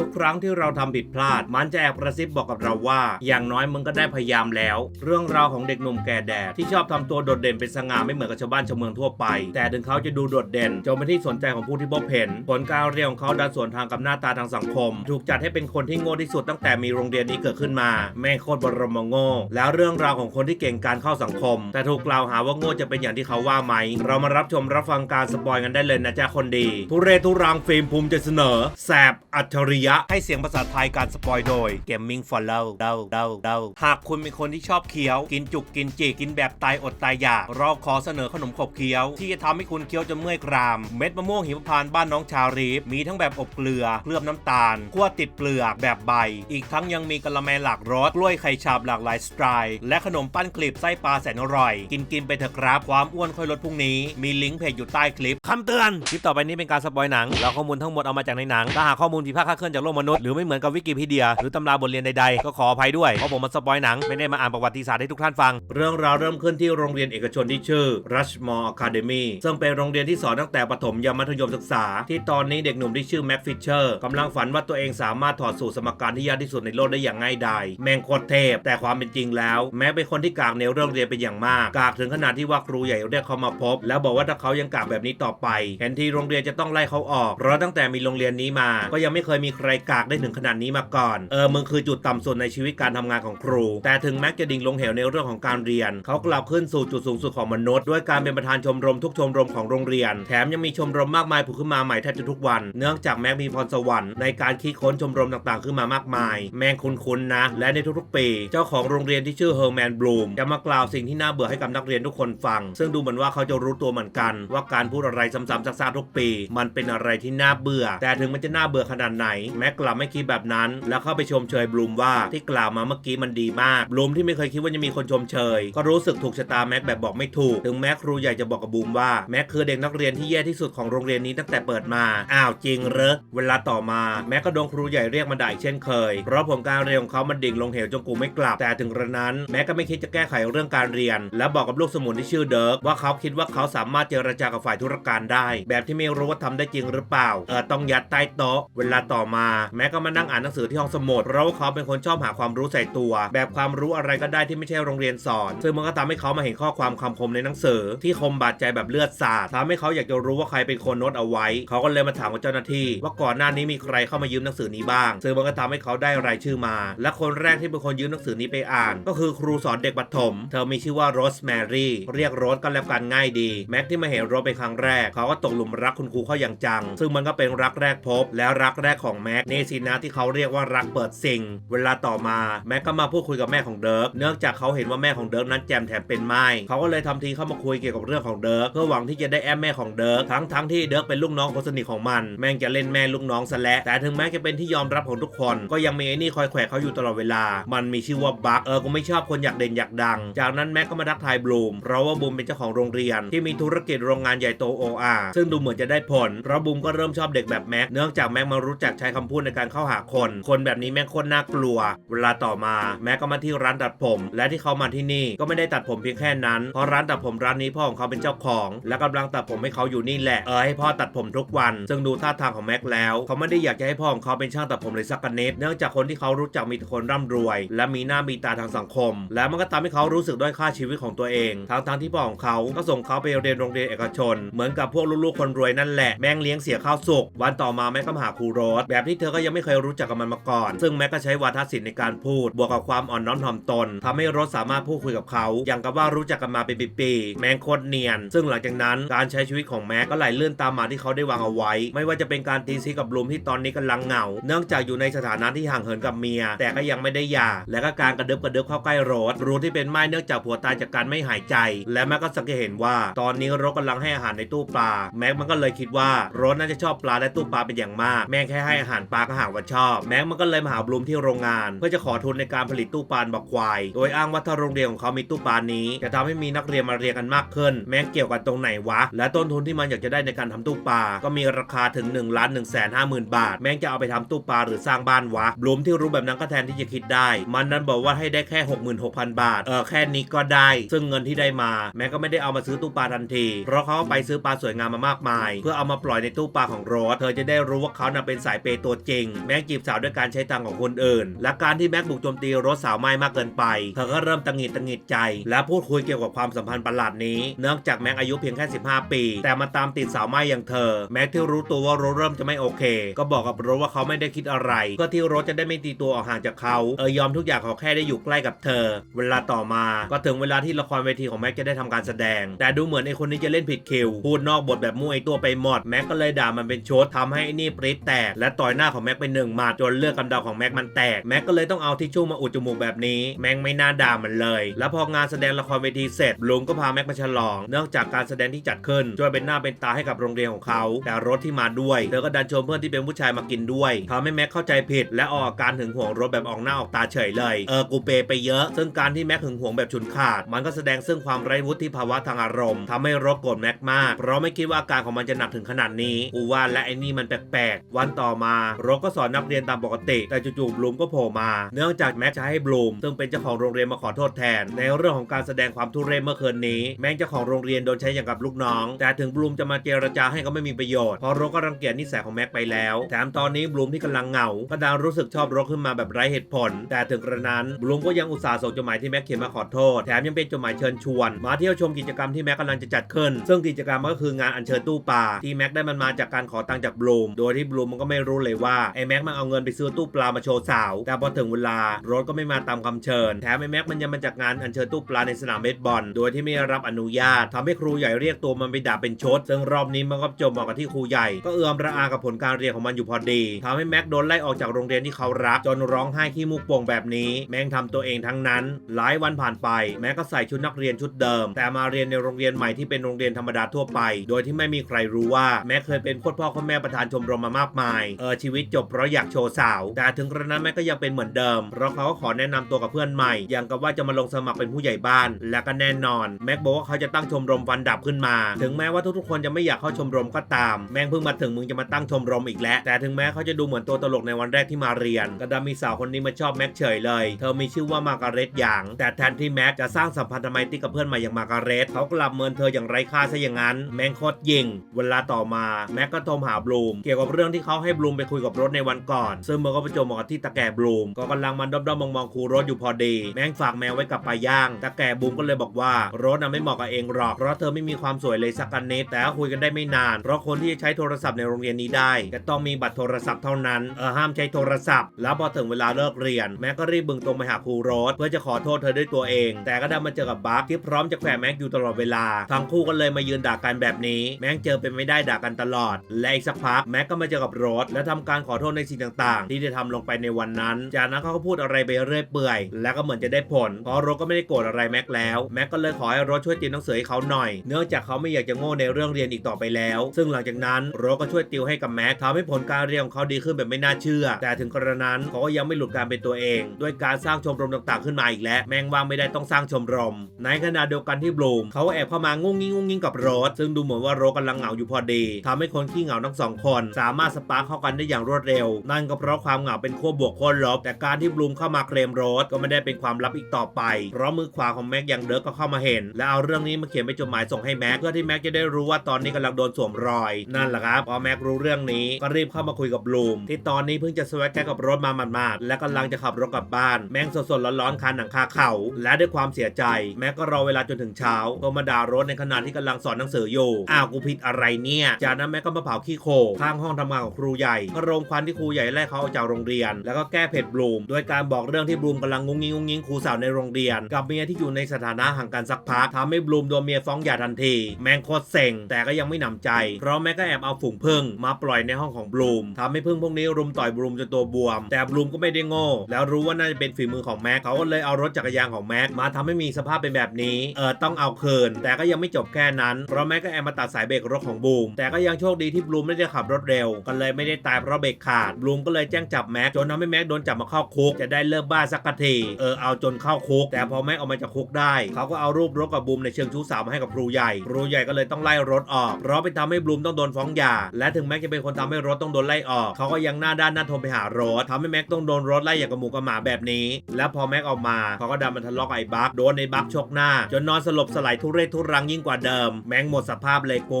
ทุกครั้งที่เราทำผิดพลาด มันจะแอบกระซิบบอกกับเราว่า อย่างน้อยมึงก็ได้พยายามแล้ว เรื่องราวของเด็กหนุ่มแก่แดดที่ชอบทำตัวโดดเด่นเป็นสง่าไม่เหมือนกับชาวบ้านชาวเมืองทั่วไป แต่ถึงเขาจะดูโดดเด่นจนเป็นที่สนใจของผู้ที่พบเห็น ผลการเรียนของเขาดันสวนทางกับหน้าตาทางสังคม ถูกจัดให้เป็นคนที่โง่ที่สุดตั้งแต่มีโรงเรียนนี้เกิดขึ้นมา แม่โคตรบรมโง่ แล้วเรื่องราวของคนที่เก่งการเข้าสังคม แต่ถูกกล่าวหาว่าโง่จะเป็นอย่างที่เขาว่าไหม เรามารับชมรับฟังการสปอยกันได้เลยนะจ๊ะคนดีทุเรศทุรังฟิล์มภูมิใจเสนอแสบอัจฉริยะให้เสียงภาษาไทยการสปอยโดย Gaming Follow เดาเดาเดาหากคุณเป็นคนที่ชอบเคี้ยว กินจุกกินจีกินแบบตายอดตายอยาก เราขอเสนอขนมขบเคี้ยว ที่จะทำให้คุณเคี้ยวจนเมื่อยกราม เม็ดมะม่วงหิมพานต์บ้านน้องชารีฟมีทั้งแบบอบเกลือเคลือบน้ำตาลคั่วติดเปลือกแบบใบ อีกทั้งยังมีกะละแมหลากรสกล้วยไข่ฉาบหลากหลายสไตล์และขนมปั้นกลีบไส้ปลาแสนอร่อย กินกินไปเถอะครับความอ้วนค่อยลดพรุ่งนี้ มีลิงก์เพจอยู่ใต้คลิปคำเตือนคลิปต่อไปนี้เป็นการสปอยหนังแล้วข้อมูลทั้งหมดเอามาจากในหนังถ้าหากข้อมูลผิดพลาดคลาดเคลื่อนจากโลกมนุษย์หรือไม่เหมือนกับวิกิพีเดีย หรือตำราบทเรียนใดๆ ก็ขออภัยด้วยเพราะผมมาสปอยหนังไม่ได้มาอ่านประวัติศาสตร์ให้ทุกท่านฟัง เรื่องราวเริ่มขึ้นที่โรงเรียนเอกชนที่ชื่อ Rushmore Academy ซึ่งเป็นโรงเรียนที่สอนตั้งแต่ประถมยันมัธยมศึกษา ที่ตอนนี้เด็กหนุ่มที่ชื่อแม็กฟิชเชอร์กำลังฝันว่าตัวเองสามารถถอดสูตรสมการที่ยากที่สุดในโลกได้อย่างง่ายดายแมงโคตรเทพ แต่ความเป็นจริงแล้ว แม้เป็นคนที่กากในเรื่องเรียนเป็นอย่างมาก กากถึงขนาดที่ว่าครูใหญ่เรียกเขามาพบ แล้วบอกว่าถ้าเขายังกากแบบนี้ต่อไปแทนที่โรงเรียนจะต้องไล่เขาออกเพราะตั้งแต่มีโรงเรียนนี้มา ก็ยังไม่เคยมีใครกากได้ถึงขนาดนี้มาก่อน เออมึงคือจุดต่ำสุดในชีวิตการทำงานของครู แต่ถึงแม้จะดิ่งลงเหวในเรื่องของการเรียน เขากลับขึ้นสู่จุดสูงสุดของมนุษย์ ด้วยการเป็นประธานชมรมทุกชมรมของโรงเรียน แถมยังมีชมรมมากมายผุดขึ้นมาใหม่แทบจะทุกวัน เนื่องจากแม็กมีพรสวรรค์ในการคิดค้นชมรมต่างๆ ขึ้นมามากมาย แมงคุ้นๆนะ และในทุกๆปี เจ้าของโรงเรียนที่ชื่อเฮอร์แมนบลูมจะมากล่าวสิ่งที่น่าเบื่อให้กับนักเรียนทุกคนฟัง ซึ่งดูเหมือนว่าเขาจะรู้ตัวเหมือนกัน ว่าการพูดอะไรซ้ำๆซักๆทุกปี มันเป็นอะไรที่น่าเบื่อ แต่ถึงมันจะน่าเบื่อขนาดไหนแม็กกลับไม่คิดแบบนั้น แล้วเข้าไปชมเชยบลูมว่าที่กล่าวมาเมื่อกี้มันดีมากบลูมที่ไม่เคยคิดว่าจะมีคนชมเชย ก็รู้สึกถูกชะตาแม็กแบบบอกไม่ถูก ถึงแม็กครูใหญ่จะบอกกับบูมว่าแม็กคือเด็กนักเรียนที่แย่ที่สุดของโรงเรียนนี้ตั้งแต่เปิดมา อ้าวจริงเหรอ เวลาต่อมาแม็กก็โดนครูใหญ่เรียกมาด่าเช่นเคย เพราะผลการเรียนของเขามันดิ่งลงเหวจนกูไม่กลับ แต่ถึงกระนั้นแม็กก็ไม่คิดจะแก้ไขเรื่องการเรียน และบอกกับลูกสมุนที่ชื่อเดิร์กว่าเขาคิดว่าเขาสามารถเจรจากับฝ่ายธุรการได้ แบบที่ไม่รู้ว่าทำได้จริงหรือเปล่า เออต้องยัดใต้โต๊ะ เวลาต่อมาแม็กก็มานั่งอ่านหนังสือที่ห้องสมุดเพราะว่าเขาเป็นคนชอบหาความรู้ใส่ตัว แบบความรู้อะไรก็ได้ที่ไม่ใช่โรงเรียนสอน ซึ่งมันก็ทำให้เขามาเห็นข้อความคำคมในหนังสือ ที่คมบาดใจแบบเลือดสาดทำให้เขาอยากจะรู้ว่าใครเป็นคนโน้ตเอาไว้ เขาก็เลยมาถามกับเจ้าหน้าที่ ว่าก่อนหน้านี้มีใครเข้ามายืมหนังสือนี้บ้าง ซึ่งมันก็ทำให้เขาได้รายชื่อมา และคนแรกที่เป็นคนยืมหนังสือนี้ไปอ่าน ก็คือครูสอนเด็กประถมเธอมีชื่อว่าโรสแมรี่เรียกโรสก็แล้วกันง่ายดีแม็กที่มาเห็นโรสเป็นครั้งแรก เขาก็ตกหลุมรักคุณครูเขาอย่างจัง ซึ่งมันก็เป็นรักแรกพบ แล้วรักแรกของแมกนี่สินะที่เขาเรียกว่ารักเปิดซิงเวลาต่อมาแม็กก็มาพูดคุยกับแม่ของเดิร์กเนื่องจากเขาเห็นว่าแม่ของเดิร์กนั้นแจมแถมเป็นไม้เขาก็เลยทำทีเข้ามาคุยเกี่ยวกับเรื่องของเดิร์กเพื่อหวังที่จะได้แอมแม่ของเดิร์กทั้งทั้งที่เดิร์กเป็นลูกน้องคนสนิทของมัน แม่งจะเล่นแม่ลูกน้องซะแล้วแต่ถึงแม้จะเป็นที่ยอมรับของทุกคน ก็ยังมีไอ้นี่คอยแขวะเขาอยู่ตลอดเวลา มันมีชื่อว่าบักเออกูไม่ชอบคนอยากเด่นอยากดัง จากนั้นแม็กก็มาทักทายบลูมเพราะว่าบูมเป็นเจ้าของโรงเรียน ที่มีธุรกิจโรงงานใหญ่โตโออาซึ่งดูเหมือนจะได้ผลเพราะบูมก็เริ่มชอบเด็กแบบแม็กเนื่องจากแม็กมารู้จักใช้คำพูดในการเข้าหาคน คนแบบนี้แม่งโคตรน่ากลัว เวลาต่อมา แม็กก็มาที่ร้านตัดผม และที่เขามาที่นี่ก็ไม่ได้ตัดผมเพียงแค่นั้น เพราะร้านตัดผมร้านนี้พ่อของเขาเป็นเจ้าของ และกำลังตัดผมให้เขาอยู่นี่แหละ เออให้พ่อตัดผมทุกวัน ซึ่งดูท่าทางของแม็กแล้ว เขาไม่ได้อยากจะให้พ่อของเขาเป็นช่างตัดผมเลยสักนิดเนื่องจากคนที่เขารู้จักมีแต่คนร่ำรวย และมีหน้ามีตาทางสังคม และมันก็ทำให้เขารู้สึกด้อยค่าชีวิตของตัวเองทั้งทางที่พ่อของเขาก็ส่งเขาไปเรียนโรงเรียนเอกชน เหมือนกับพวกลูกๆคนรวยนั่นแหละแม่งเลี้ยงเสียข้าวสุกวันต่อมาแม่ก็มาหาครูโรสแบบที่เธอก็ยังไม่เคยรู้จักกับมันมาก่อน ซึ่งแม่ก็ใช้วาทศิลป์ในการพูด บวกกับความอ่อนน้อมถ่อมตนทำให้โรสสามารถพูดคุยกับเขา อย่างกับว่ารู้จักกันมาเป็นปีๆแม่งโคตรเนียน ซึ่งหลังจากนั้นการใช้ชีวิตของแม็กก็ไหลเลื่อนตามมาที่เขาได้วางเอาไว้ ไม่ว่าจะเป็นการตีซีกับลูมที่ตอนนี้กำลังเหงา เนื่องจากอยู่ในสถานะที่ห่างเหินกับเมีย แต่ก็ยังไม่ได้หย่า และก็การกระดึบกระดึบเข้าใกล้โรสรู้ที่เป็นไม้เนื่องจากผัวตายจากการไม่หายใจ และแม็กก็สังเกตเห็นว่า ตอนนี้โรสกำลังให้อาหารในตู้ปลา แม็กมันก็เลยคิดว่าโรสน่าจะชอบปลาและตู้ปลาเป็นอย่างมาก แม่แค่ให้อาหารปลาก็หาว่าชอบแม็กมันก็เลยมาหาบลูมที่โรงงาน เพื่อจะขอทุนในการผลิตตู้ปลาบอกควาย โดยอ้างว่าถ้าโรงเรียนของเขามีตู้ปลานี้ จะทำให้มีนักเรียนมาเรียนกันมากขึ้น แม่งเกี่ยวกันตรงไหนวะ และต้นทุนที่มันอยากจะได้ในการทำตู้ปลาก็มีราคาถึง1นึ่งล้านหนึ่งแสนห้าหมื่นบาท แม่งจะเอาไปทำตู้ปลาหรือสร้างบ้านวะบลูมที่รู้แบบนั้นก็แทนที่จะคิดได้ มันนั้นบอกว่าให้ได้แค่ 66,000 บาท เออแค่นี้ก็ได้ ซึ่งเงินที่ได้มา แม่งก็ไม่ได้เอามาซื้อตู้ปลาทันที เพราะเขาไปซื้อปลาสวยงามมามากมาย เพื่อเอามาปล่อยในตู้ปลาของโรสเธอจะได้รู้ว่าเขาน่ะเป็นสายเปตัวตัวจริง แม็กจีบสาวด้วยการใช้ตังของคนอื่น และการที่แม็กบุกโจมตีรถสาวไม่มากเกินไป เธอก็เริ่มตังหิดตังหิดใจ และพูดคุยเกี่ยวกับความสัมพันธ์ประหลาดนี้ เนื่องจากแม็กอายุเพียงแค่ 15 ปี แต่มาตามติดสาวไม่อย่างเธอ แม็กที่รู้ตัวว่าโรถเริ่มจะไม่โอเค ก็บอกกับโรถว่าเขาไม่ได้คิดอะไรเพื่อที่โรถจะได้ไม่ตีตัวออกห่างจากเขา เออยอมทุกอย่างขอแค่ได้อยู่ใกล้กับเธอ เวลาต่อมาก็ถึงเวลาที่ละครเวทีของแม็กจะได้ทำการแสดง แต่ดูเหมือนไอคนนี้จะเล่นผิดคิวพูดนอกบทแบบมั่วไอตัวไปหมดแม็กก็เลยด่ามันเป็นชดทำให้ไอนี่ปริ๊ดแตกและต่อยหน้าของแม็กไปหนึ่งหมาดจนเลือดกำเดาของแม็กมันแตกแม็กก็เลยต้องเอาทิชชู่มาอุดจมูกแบบนี้แม็กไม่น่าด่ามันเลย แล้วพองานแสดงละครเวทีเสร็จลุงก็พาแม็กมาฉลอง เนื่องจากการแสดงที่จัดขึ้นช่วยเป็นหน้าเป็นตาให้กับโรงเรียนของเขา แต่รถที่มาด้วยเธอก็ดันชวนเพื่อนที่เป็นผู้ชายมากินด้วยทำให้แม็กเข้าใจผิด และออกอาการหึงหวงรถแบบออกหน้าออกตาเฉยเลยเออกูเปไปเยอะ ซึ่งการที่แม็กหึงหวงแบบฉุนขาด มันก็แสดงซึ่งความไร้วุฒิภาวะทางอารมณ์ทำให้รถโกรธแม็กมากเพราะไม่คิดว่าอาการของมันจะหนักถึงขนาดนี้กูว่าและไอ้นี่มันแปลกๆวันต่อมารถก็สอนนักเรียนตามปกติ แต่จู่ๆบลูมก็โผล่มา เนื่องจากแม็กจะให้บลูมซึ่งเป็นเจ้าของโรงเรียนมาขอโทษแทน ในเรื่องของการแสดงความทุเรศเมื่อคืนนี้ แม้เจ้าของโรงเรียนโดนใช้อย่างกับลูกน้อง แต่ถึงบลูมจะมาเจรจาให้ก็ไม่มีประโยชน์เพราะรถก็รังเกียจนิสัยของแม็กไปแล้วแถมตอนนี้บลูมที่กำลังเหงาก็ดันรู้สึกชอบรถขึ้นมาแบบไร้เหตุผล แต่ถึงกระนั้นบลูมก็ยังอุตส่าห์ส่งจดหมายที่แม็กเขียนมาขอโทษแถมยังเป็นจดหมายเชิญชวน มาเที่ยวชมกิจกรรมที่แม็กกำลังจะจัดขึ้น ซึ่งกิจกรรมก็คืองานอัญเชิญตู้ปลาที่แม็กได้มันมาจากการขอตังค์จากบลูมโดยที่บลูมมันก็ไม่รู้เลยว่าไอ้แม็กมันเอาเงินไปซื้อตู้ปลามาโชว์สาว แต่พอถึงเวลารถก็ไม่มาตามคำเชิญ แถมไอ้แม็กมันยังมาจากงานอัญเชิญตู้ปลาในสนามเบสบอล โดยที่ไม่รับอนุญาตทำให้ครูใหญ่เรียกตัวมันไปด่าเป็นชด ซึ่งรอบนี้มันก็จบบอกกับที่ครูใหญ่ ก็เอื้อมระอากับผลการเรียนของมันอยู่พอดีทำให้แม็กโดนไล่ออกจากโรงเรียนที่เขารัก จนร้องไห้ขี้มูกโป่งแบบนี้ แม่งทำตัวเองทั้งนั้น หลายวันผ่านไป แม็กก็ใส่ชุดนักเรียนชุดเดิม แต่มาเรียนในโรงเรียนใหม่ที่เป็นโรงเรียนธรรมดาทั่วไป โดยที่ไม่มีใครรู้ว่าแม็กเคยเป็นโคตรพ่อโคตรแม่ประธานชมรมมามากมายเออชีวิตจบเพราะอยากโชว์สาว แต่ถึงกระนั้นแม็กก็ยังเป็นเหมือนเดิม เพราะเขาก็ขอแนะนำตัวกับเพื่อนใหม่ อย่างกับว่าจะมาลงสมัครเป็นผู้ใหญ่บ้าน และก็แน่นอน แม็กบอกว่าเขาจะตั้งชมรมฟันดับขึ้นมา ถึงแม้ว่าทุกๆคนจะไม่อยากเข้าชมรมก็ตาม แม่งเพิ่งมาถึงมึงจะมาตั้งชมรมอีกแล้ว แต่ถึงแม้เขาจะดูเหมือนตัวตลกในวันแรกที่มาเรียน ก็ดันมีสาวคนนี้มาชอบแม็กเฉยเลย เธอมีชื่อว่ามาการ์เร็ตหยาง แต่แทนที่แม็กจะสร้างสัมพันธไมตรีกับเพื่อนใหม่อย่างมาการ์เร็ตเขากลับเมินเธออย่างไร้ค่าซะอย่างนั้น แม่งโคตรยิง เวลาต่อมาแม็กก็โทรหาบลูม เกี่ยวกับเรื่องที่เขาให้บลูมไปคุยกับรถในวันก่อน ซึ่งมันก็ประจวบเหมาะกับที่ตะแก่บลูมก็กำลังมันด้อมๆมองๆคูรถอยู่พอดี แม่งฝากแมวไว้กับปลาย่างตะแก่บลูมก็เลยบอกว่ารถน่ะไม่เหมาะกับเองหรอกเพราะเธอไม่มีความสวยเลยสักนิดแต่ก็คุยกันได้ไม่นาน เพราะคนที่จะใช้โทรศัพท์ในโรงเรียนนี้ได้จะต้องมีบัตรโทรศัพท์เท่านั้นเออห้ามใช้โทรศัพท์ แล้วพอถึงเวลาเลิกเรียน แม็กก็รีบบึงตรงไปหาครูโรสเพื่อจะขอโทษเธอด้วยตัวเอง แต่ก็ได้มาเจอกับบัคที่พร้อมจะแขวแม็กอยู่ตลอดเวลาทั้งคู่ก็เลยมายืนด่ากันแบบนี้ แม็กเจอเป็นไม่ได้ด่ากันตลอด และอีกสักพักแม็กก็มาเจอกับรสและทำการขอโทษในสิ่งต่างๆ ที่ได้ทำลงไปในวันนั้น จากนั้นเขาก็พูดอะไรไปเรื่อยเปื่อย และก็เหมือนจะได้ผล เพราะโรสก็ไม่ได้โกรธอะไรแม็กแล้ว แม็กก็เลยขอให้โรสช่วยติวหนังสือให้เขาหน่อย เนื่องจากเขาไม่อยากจะโง่ในเรื่องเรียนอีกต่อไปแล้ว ซึ่งหลังจากนั้นโรสก็ช่วยติวให้กับแม็กทำให้ผลการเรียนของเขาดีขึ้นแบบไม่น่าเชื่อ แต่ถึงกระนั้นเขาก็ยังไม่หลุดการเป็นตัวเอง ด้วยการสร้างชมรมต่างๆ ขึ้นมาอีกแล้วแมงว่างไม่ได้ต้องสร้างชมรม ในขณะเดียวกันที่บลูมเขาก็แอบเข้ามางุ้งงิ้งงุ้งงิ้งกับโรสซึ่งดูเหมือนว่าโรสกำลังเหงาอยู่พอดีทำให้คนขี้เหงาทั้งสองคน สามารถสปาร์คเข้ากันได้อย่างรวดเร็ว นั่นก็เพราะความเหงาเป็นขั้วบวกขั้วลบ แต่การที่บลูมเข้ามาเคลมโรสก็ไม่ได้เป็นความลับอีกต่อไป เพราะมือขวาของแม็กอย่างเดิร์กก็เข้ามาเห็น และเอาเรื่องนี้มาเขียนเป็นจดหมายส่งให้แม็กเพื่อที่แม็กจะได้รู้ว่าตอนนี้กำลังโดนสวมรอย นั่นแหละครับพอแม็กรู้เรื่องนี้ก็รีบเข้ามาคุยกับบลูมที่ตอนนี้เพิ่งจะสวัสดแกกับรถมาหมาดๆและกำลังจะขับรถกลับบ้าน แม่งสดๆร้อนๆคาหนังคาเข่าและด้วยความเสียใจ แม็กก็รอเวลาจนถึงเช้าโทรมาด่ารถในขณะที่กำลังสอนหนังสืออยู่อ้าวกูผิดอะไรเนี่ยจากนั้นแม็กก็มาเผาขี้โคข้างห้องทำงานของครูใหญ่ก็โรงควันที่ครูใหญ่ไล่เขาออกจากโรงเรียน แล้วก็แก้เผ็ดบลูมโดยการบอกเรื่องที่บลูมกำลังงุ้งงิ้งงุ้งงิ้งครูสาวในโรงเรียน กับเมียที่อยู่ในสถานะห่างกันสักพักทำให้บลูมโดนเมียฟ้องหย่าทันที แมงโคตรเซ็งแต่ก็ยังไม่หนำใจ เพราะแม็กก็แอบเอาฝูงผึ้งมาปล่อยในห้องของบลูมทำให้ผึ้งพวกนี้รุมต่อยบลูมจนตัวบวม แต่บลูมก็ไม่ได้โง่ แล้วรู้ว่าน่าจะเป็นฝีมือของแม็กเขาก็เลยเอารถจักรยานของแม็กมาทำให้มีสภาพเป็นแบบนี้เออต้องเอาคืน แต่ก็ยังไม่จบแค่นั้นเพราะแม็กก็แอบมาตัดสายเบรกรถของบลูมแต่ก็ยังโชคดีที่บลูมไม่ได้ขับรถเร็วก็เลยไม่ได้ตายเพราะเบรกขาดบลูมก็เลยแจ้งจับแม็กจนทำให้แม็กโดนจับมาเข้าคุกจะได้เลิกบ้าสักทีเออเอาจนเข้าคุก แต่พอแม็กออกมาจากคุกได้เขาก็เอารูปรถกับบลูมในเชิงชู้สาวมาให้กับครูใหญ่ครูใหญ่ก็เลยต้องไล่รถออกเพราะไปทำให้บลูมต้องโดนฟ้องหย่าและถึงแม็กจะเป็นคนทำให้รถต้องโดนไล่ออกเขาก็ยังหน้าด้านหน้าทนไปหารถทำให้แม็กต้องโดนรถไล่อย่างกับหมูกับหมาแบบนี้ แล้วพอแม็กออกมาเขาก็ดันมาทะเลาะกับไอ้บักโดนไอ้บักชกหน้า จนนอนสลบสลายทุเรศทุรังยิ่งกว่าเดิม แม็กหมดสภาพเลยโก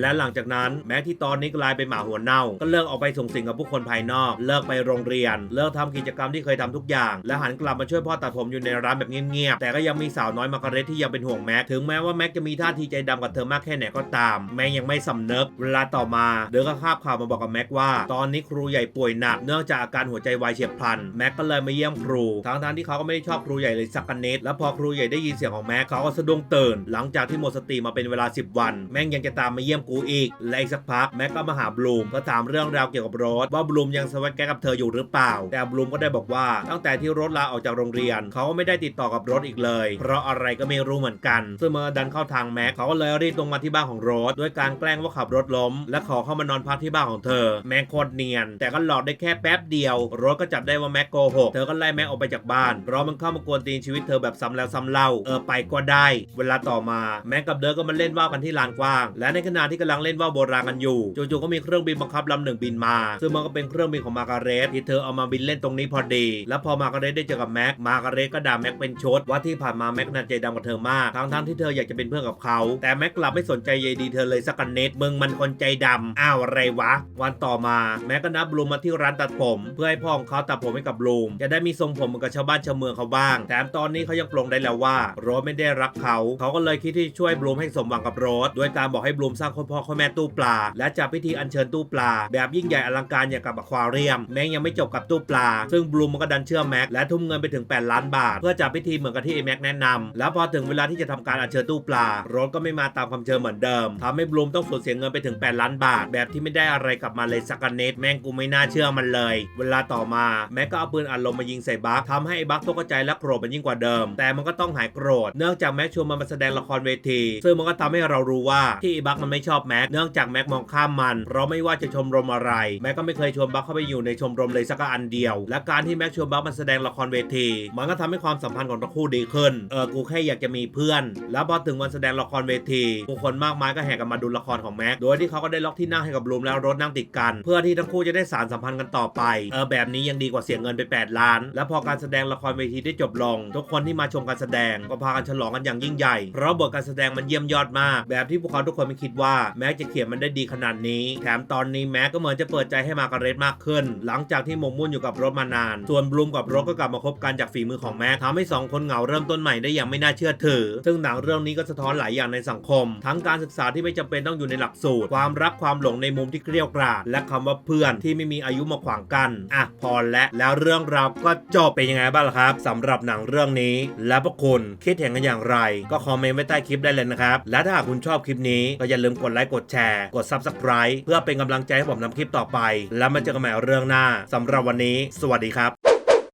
และหลังจากนั้นแม็กที่ตอนนี้กลายเป็นหมาหัวเน่าก็เลิกออกไปสงสิงกับผู้คนภายนอก เลิกไปโรงเรียน เลิกทำกิจกรรมที่เคยทำทุกอย่าง และหันกลับมาช่วยพ่อตัดผมอยู่ในร้านแบบเงียบๆ แต่ก็ยังมีสาวน้อยมาการเรตที่ยังเป็นห่วงแม็ก ถึงแม้ว่าแม็กจะมีท่าทีใจดำกับเธอมากแค่ไหนก็ตาม แม็กยังไม่สำนึก เวลาต่อมาเดอก็คาบข่าวมาบอกกับแม็กว่า ตอนนี้ครูใหญ่ป่วยหนัก เนื่องจากอาการหัวใจวายเฉียบพลัน แม็กก็เลยมาเยี่ยมครู ทั้งทที่เขาก็ไม่ได้ชอบครูใหญ่เลยสักนิด แล้วพอครูใหญ่ได้ยินเสียงของแม็กเขาก็สะดุ้งตื่น หลังจากที่หมดสติมาเป็นเวลา 10 วัน แม่งยังจะตามมาเยี่ยมกูอีก และอีกสักพักแม็กก็มาหาบลูมเพื่อถามเรื่องราวเกี่ยวกับรถว่าบลูมยังสวัสดแกกับเธออยู่หรือเปล่า แต่บลูมก็ได้บอกว่า ตั้งแต่ที่รถลาออกจากโรงเรียน เขาก็ไม่ได้ติดต่อกับรถอีกเลย เพราะอะไรก็ไม่รู้เหมือนกันซึ่งเมื่อดันเข้าทางแม็กเขาก็เลยรีบตรงมาที่บ้านของโรสด้วยการแกล้งว่าขับรถล้ม และขอเข้ามานอนพักที่บ้านของเธอ แม็กโคตรเนียน แต่ก็หลอกได้แค่แป๊บเดียวรถก็จับได้ว่าแม็กโกหกเธอก็ไล่แม็กออกไปจากบ้านเพราะมันเข้ามากวนตีนชีวิตเธอแบบซ้ำแล้วซ้ำเล่าเออไปก็ได้ เวลาต่อมาแม็กกับเดอก็มาเล่นว่าวกันที่ลานกว้าง และในขณะที่กำลังเล่นว่าวโบราณกันอยู่จู่ๆก็มีเครื่องบินบังคับลำหนึ่งบินมาซึ่งมันก็เป็นเครื่องบินของมาการเรตที่เธอเอามาบินเล่นตรงนี้พอดี แล้วพอมาการเรตได้เจอกับแม็ก มาการเรตก็ด่าแม็กเป็นชดว่าที่ผ่านมาแม็กน่าใจดำกับเธอมากทั้งๆที่เธออยากจะเป็นเพื่อนกับเขา แต่แม็กกลับไม่สนใจใยดีเธอเลยสักนิดมึงมันคนใจดำอ้าวอะไรวะ วันต่อมาแม็กก็นัดบลูมมาที่ร้านตัดผม เพื่อให้พ่อของเขาตัดผมให้กับบลูมจะได้มีทรงผมเหมือนกับชาวบ้านชาวเมืองเขาบ้างแถมตอนนี้เขายังปลงได้แล้วว่าโรสไม่ได้รักเขาเขาก็เลยคิดที่ช่วยบลูมให้สมหวังกับโรสด้วยการบอกให้บลูมสร้างคุณพ่อคุณแม่ตู้ปลา และจัดพิธีอัญเชิญตู้ปลา แบบยิ่งใหญ่อลังการอย่างกับอควาเรียม แม้ยังไม่จบกับตู้ปลา ซึ่งบลูมมันก็ดันเชื่อแม็กและทุ่มเงินไปถึง 8 ล้านบาท เพื่อจัดพิธีเหมือนกับที่ไอแม็กแนะนำแล้วพอถึงเวลาที่จะทำการอัญเชิญตู้ปลาโรสก็ไม่มาตามคำเชิญเหมือนเดิมทำให้บลูมต้องสูญเสียเงินไปถึง 8 ล้านบาท แบบที่ไม่ได้อะไรกลับมาเลยสักนิดแม่งกูไม่น่าเชื่อมันเลย เวลาต่อมาแม็กก็เอาปืนอัดลมมายิงใส่บัคทำให้ไอ้บัคตกใจและโกรธมันยิ่งกว่าเดิม แต่มันก็ต้องหายโกรธ เนื่องจากแม็กชวนมันมาแสดงละครเวที ซึ่งมันก็ทำให้เรารู้ว่าที่ไอ้บัคมันไม่ชอบแม็กเนื่องจากแม็กมองข้ามมัน เพราะไม่ว่าจะชมรมอะไรแม็กก็ไม่เคยชวนบัคเข้าไปอยู่ในชมรมเลยสักอันเดียว และการที่แม็กชวนบัคมาแสดงละครเวที มันก็ทำให้ความสัมพันธ์ของทั้งคู่ดีขึ้น เออ กูแค่อยากจะมีเพื่อน แล้วพอถึงวันแสดงละครเวทีผู้คนมากมายก็แห่กันมาดูละครของแม็ก โดยที่เขาก็ได้ล็อกที่นั่งให้กับบลูมแล้วรถนั่งติดกัน เพื่อที่ทั้งคู่จะได้สารสัมพันธ์กันต่อไป เออ แบบนี้ยังดีกว่าเสียเงินไป 8 ล้าน แล้วพอการแสดงละครเวทีได้จบลง ทุกคนที่มาชมการแสดงก็พากันฉลองกันอย่างยิ่งใหญ่ เพราะบทการแสดงมันเยี่ยมยอดมาก แบบที่พวกเขาทุกคนไม่คิดว่าแม็กจะเขียนมันได้ดีขนาดนี้ แถมตอนนี้แม็กก็เหมือนจะเปิดใจให้มาการเรตมากขึ้น หลังจากที่หมกมุ่นอยู่กับรถมานาน ส่วนบลูมกับรถก็กลับมาคบกันจากฝีมือของแม็กทำให้สองคนเหงาเริ่มต้นใหม่ได้อย่างไม่น่าเชื่อถือ ซึ่งหนังเรื่องนี้ก็สะท้อนหลายอย่างในสังคม ทั้งการศึกษาที่ไม่จำเป็นต้องอยู่ในหลักสูตร ความรักความหลงในมุมที่เกลียวกราด และคำว่าเพื่อนที่ไม่มีอายุมาขวางกัน อะพอและแล้วเรื่องราวก็จบเป็นยังไงบ้างล่ะครับสำหรับหนังเรื่องนี้ และพวกคุณคิดเห็นกันอย่างไร ก็คอมเมนต์ไว้ใต้คลิปได้เลยนะครับ และถ้าหากคุณชอบคลิปนี้ก็อย่าลืมกดไลค์กดแชร์กด Subscribe เพื่อเป็นกำลังใจให้ผมทำคลิปต่อไปแล้วมาเจอกันใหม่เรื่องหน้าสำหรับวันนี้ สวัสดีครับ